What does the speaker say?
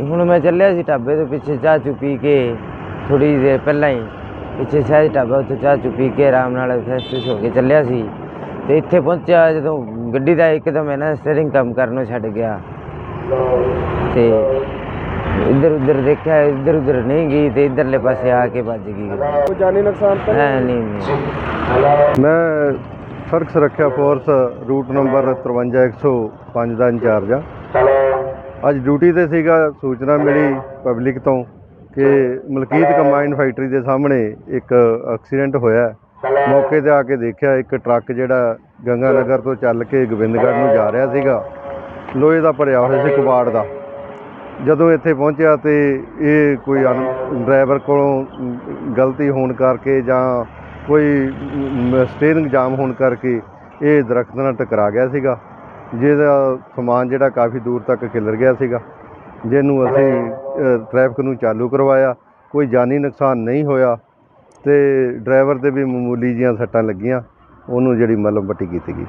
ਹੁਣ ਮੈਂ ਚੱਲਿਆ ਸੀ ਢਾਬੇ ਤੋਂ ਪਿੱਛੇ ਚਾਹ ਚੂ ਪੀ ਕੇ ਥੋੜੀ ਦੇਰ ਪਹਿਲਾਂ ਹੀ ਪਿੱਛੇ ਸਹਿਜ ਢਾਬਾ ਉੱਥੇ ਚਾਹ ਚੂ ਪੀ ਕੇ ਆਰਾਮ ਨਾਲ ਫਰੈਸ਼ ਫਰੈਸ਼ ਹੋ ਕੇ ਚੱਲਿਆ ਸੀ। ਤੇ ਇੱਥੇ ਪਹੁੰਚਿਆ ਜਦੋਂ ਗੱਡੀ ਦਾ ਇੱਕਦਮ ਹੈ ਨਾ ਸਟੀਅਰਿੰਗ ਕੰਮ ਕਰਨੋਂ ਛੱਡ ਗਿਆ। ਤੇ ਇੱਧਰ ਉੱਧਰ ਦੇਖਿਆ ਇੱਧਰ ਉੱਧਰ ਨਹੀਂ ਗਈ ਤੇ ਇੱਧਰਲੇ ਪਾਸੇ ਆ ਕੇ ਵੱਜ ਗਈ। ਕੋਈ ਜਾਨੀ ਨੁਕਸਾਨ ਤਾਂ ਹੈ ਨਹੀਂ ਨਹੀਂ। ਮੈਂ ਸੜਕ ਸੁਰੱਖਿਆ ਫੋਰਸ ਰੂਟ ਨੰਬਰ 53105 ਦਾ ਇੰਚਾਰਜ ਆ ਅੱਜ ਡਿਊਟੀ ਤੇ ਸੀਗਾ, ਸੂਚਨਾ ਮਿਲੀ ਪਬਲਿਕ ਤੋਂ ਕਿ ਮਲਕੀਤ ਕੰਬਾਈਨ ਫੈਕਟਰੀ ਦੇ ਸਾਹਮਣੇ ਇੱਕ ਐਕਸੀਡੈਂਟ ਹੋਇਆ। ਮੌਕੇ ਤੇ ਆ ਕੇ ਦੇਖਿਆ ਇੱਕ ਟਰੱਕ ਜਿਹੜਾ ਗੰਗਾ ਨਗਰ ਤੋਂ ਚੱਲ ਕੇ ਗੋਬਿੰਦਗੜ੍ਹ ਨੂੰ ਜਾ ਰਿਹਾ ਸੀਗਾ। ਲੋਹੇ ਦਾ ਭਰਿਆ ਹੋਇਆ ਸੀ ਕਬਾੜ ਦਾ। ਜਦੋਂ ਇੱਥੇ ਪਹੁੰਚਿਆ ਤੇ ਇਹ ਕੋਈ ਡਰਾਈਵਰ ਕੋਲੋਂ ਗਲਤੀ ਹੋਣ ਕਰਕੇ ਜਾਂ ਕੋਈ ਸਟੀਅਰਿੰਗ ਜਾਮ ਹੋਣ ਕਰਕੇ ਇਹ ਦਰਖਤ ਨਾਲ ਟਕਰਾ ਗਿਆ ਸੀਗਾ। ਜਿਹਦਾ ਸਮਾਨ ਜਿਹੜਾ ਕਾਫੀ ਦੂਰ ਤੱਕ ਖਿਲਰ ਗਿਆ ਸੀਗਾ ਜਿਹਨੂੰ ਅਸੀਂ ਅ, ਟ੍ਰੈਫਿਕ ਨੂੰ ਚਾਲੂ ਕਰਵਾਇਆ ਕੋਈ ਜਾਨੀ ਨੁਕਸਾਨ ਨਹੀਂ ਹੋਇਆ ਤੇ ਡਰਾਈਵਰ ਦੇ ਵੀ ਮਾਮੂਲੀ ਜੀਆਂ ਸੱਟਾਂ ਲੱਗੀਆਂ ਉਹਨੂੰ ਜਿਹੜੀ ਮਲਮ ਪੱਟੀ ਕੀਤੀ ਗਈ।